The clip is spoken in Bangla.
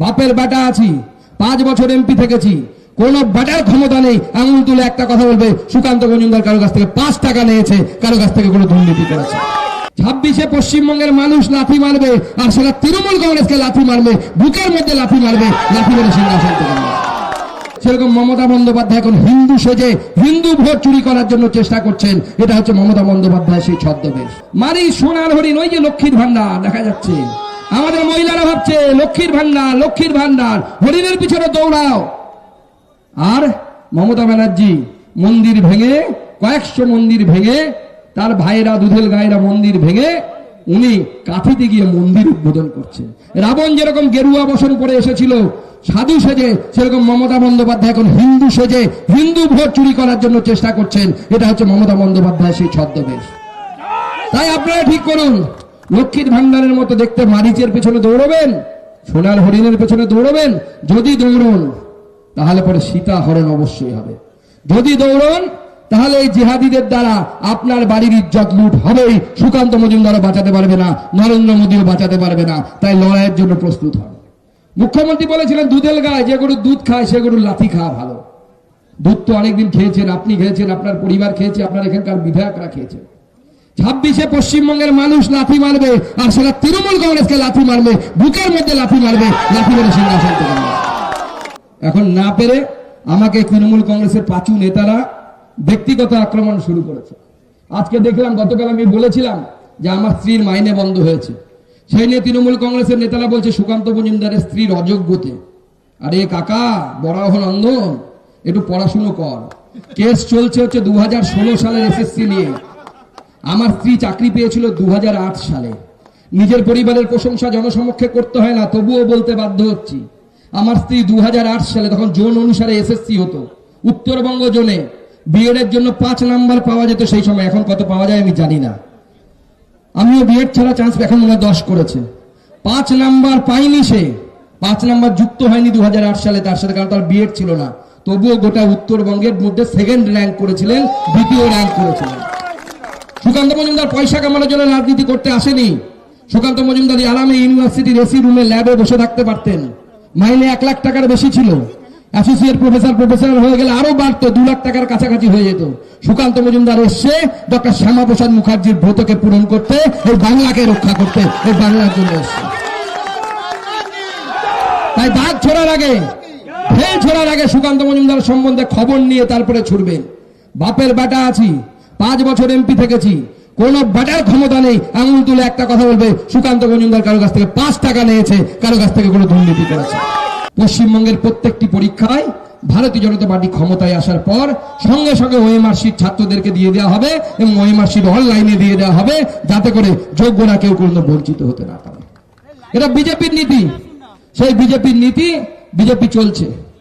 বাপের বেটা আছি, পাঁচ বছর এমপি থেকেছি। কোন বেটার ক্ষমতা নেই, আঙুল তুলে একটা কথা বলবে, সুকান্ত মজুমদার কারও কাছ থেকে পাঁচ টাকা নিয়েছে, কারও কাছ থেকে কোনো দুর্নীতি করেছে। ছাব্বিশে পশ্চিমবঙ্গের মানুষ লাথি মারবে, আর সেটা তৃণমূল কংগ্রেসকে লাথি মারবে, বুকের মধ্যে লাথি মারবে, লাথি মেরে সিংহাসন থেকে সেরকম মমতা বন্দ্যোপাধ্যায় এখন হিন্দু সেজে, হিন্দু ভোট চুরি করার জন্য চেষ্টা করছেন, এটা হচ্ছে মমতা বন্দ্যোপাধ্যায় সেই ছদ্মবেশ। মারি সোনার হরিণ, ওই যে লক্ষ্মীর ভান্ডার দেখা যাচ্ছে। আমাদের মহিলারা ভাবছে, লক্ষ্মীর ভান্ডার লক্ষ্মীর ভান্ডার, হরিণের পিছনে দৌড়াও। আর মমতা ব্যানার্জি মন্দির ভেঙে, কয়েকশো মন্দির ভেঙে, তার ভাইরা দুধেল গায়েরা মন্দির ভেঙে, উনি কাঁথিতে গিয়ে মন্দির উদ্বোধন করছেন রাবণ যেরকম গেরুয়া বসন করে এসেছিল, সাধু সেজে, সেরকম মমতা বন্দ্যোপাধ্যায় এখন হিন্দু সেজে, হিন্দু ভোট চুরি করার জন্য চেষ্টা করছেন। এটা হচ্ছে মমতা বন্দ্যোপাধ্যায় সেই ছদ্মবেশ। তাই আপনারা ঠিক করুন লক্ষ্মীর ভান্ডারের মতো দেখতে মারিচের পেছনে দৌড়বেন, সোনার হরিণের পেছনে দৌড়বেন, যদি দৌড়ন, তাহলে পরে সীতা হরণ অবশ্যই হবে। যদি দৌড়ন, তাহলে এই জিহাদিদের দ্বারা আপনার বাড়ির ইজ্জত লুট হবেই। সুকান্ত মজুমদারও বাঁচাতে পারবে না, নরেন্দ্র মোদীও বাঁচাতে পারবে না, তাই লড়াইয়ের জন্য প্রস্তুত হন মুখ্যমন্ত্রী বলেছিলেন, দুধের গায়ে যে গরুর দুধ খায়, সে গরুর লাথি খাওয়া ভালো। দুধ তো অনেকদিন খেয়েছেন, আপনি খেয়েছেন, আপনার পরিবার খেয়েছে, আপনার এখানকার বিধায়করা খেয়েছেন। ছাব্বিশে পশ্চিমবঙ্গের মানুষ লাথি মারবে, আর সেটা তৃণমূল কংগ্রেসকে লাথি মারবে, বুকের মধ্যে লাথি মারবে, লাথি মেরে সিংহাসন এখন না পেরে আমাকে তৃণমূল কংগ্রেসের পাঁচু নেতারা ব্যক্তিগত আক্রমণ শুরু করেছে। আজকে দেখলাম, গতকাল আমি বলেছিলাম যে আমার স্ত্রীর মাইনে বন্ধ হয়েছে। সেই নিয়ে তৃণমূল কংগ্রেসের নেতারা বলছে, সুকান্ত মজুমদারের স্ত্রীর অযোগ্যতে। আরে কাকা বরাহ নন্দন একটু পড়াশুনো কর। কেস চলছে হচ্ছে দু হাজার ষোলো সালের এসএসসি নিয়ে। আমার স্ত্রী চাকরি পেয়েছিল দু হাজার আট সালে। নিজের পরিবারের প্রশংসা জনসমক্ষে করতে হয় না, তবুও বলতে বাধ্য হচ্ছি। আমার স্ত্রী দুহাজার আট সালে তখন জোন অনুসারে এসএসসি হতো। উত্তরবঙ্গ জোনে বিএড এর জন্য পাঁচ নাম্বার পাওয়া যেত, সেই সময় এখন কত পাওয়া যায় আমি জানি না। আমিও বিএড ছাড়া চান্স এখন মনে দশ করেছে। পাঁচ নাম্বার পাইনি সে। পাঁচ নাম্বার যুক্ত হয়নি দু হাজার আট সালে, তার সাথে কারণ তার বিএড ছিল না। তবুও গোটা উত্তরবঙ্গের মধ্যে সেকেন্ড র্যাঙ্ক করেছিলেন, দ্বিতীয় র্যাঙ্ক করেছিলেন। সুকান্ত মজুমদার পয়সা কামানোর জন্য রাজনীতি করতে আসেনি। সুকান্ত মজুমদার আলামে ইউনিভার্সিটির এসি রুমে ল্যাবে বসে থাকতে পারতেন। মাইনে এক লাখ টাকার বেশি ছিল। অ্যাসোসিয়েট প্রফেসর প্রফেসর হয়ে গেলে আরও বাড়তো, দু লাখ টাকার কাছাকাছি হয়ে যেত। সুকান্ত মজুমদার এসছে ডক্টর শ্যামাপ্রসাদ মুখার্জির ব্রতকে পূরণ করতে, এই বাংলাকে রক্ষা করতে, এই বাংলার জন্য এসছে। তাই দাগ ছোড়ার আগে, ঢেল ছোড়ার আগে সুকান্ত মজুমদার সম্বন্ধে খবর নিয়ে তারপরে ছুটবেন। বাপের বেটা আছি পাঁচ বছর এমপি থেকেছি। কোন বেটার ক্ষমতা নেই, আঙুল তুলে একটা কথা বলবে, সুকান্ত মজুমদার কারও কাছ থেকে পাঁচ টাকা নিয়েছে, কারও কাছ থেকে কোনো দুর্নীতি করেছে। পশ্চিমবঙ্গের প্রত্যেকটি পরীক্ষায় ভারতীয় জনতা পার্টি ক্ষমতায় আসার পর সঙ্গে সঙ্গে ওএমআর সিট ছাত্রদেরকে দিয়ে দেওয়া হবে এবং ওএমআর সিট অনলাইনে দিয়ে দেওয়া হবে যাতে করে যোগ্যরা কেউ কোনো বঞ্চিত হতে না পারে। এটা বিজেপির নীতি। সেই বিজেপির নীতি, বিজেপি চলছে।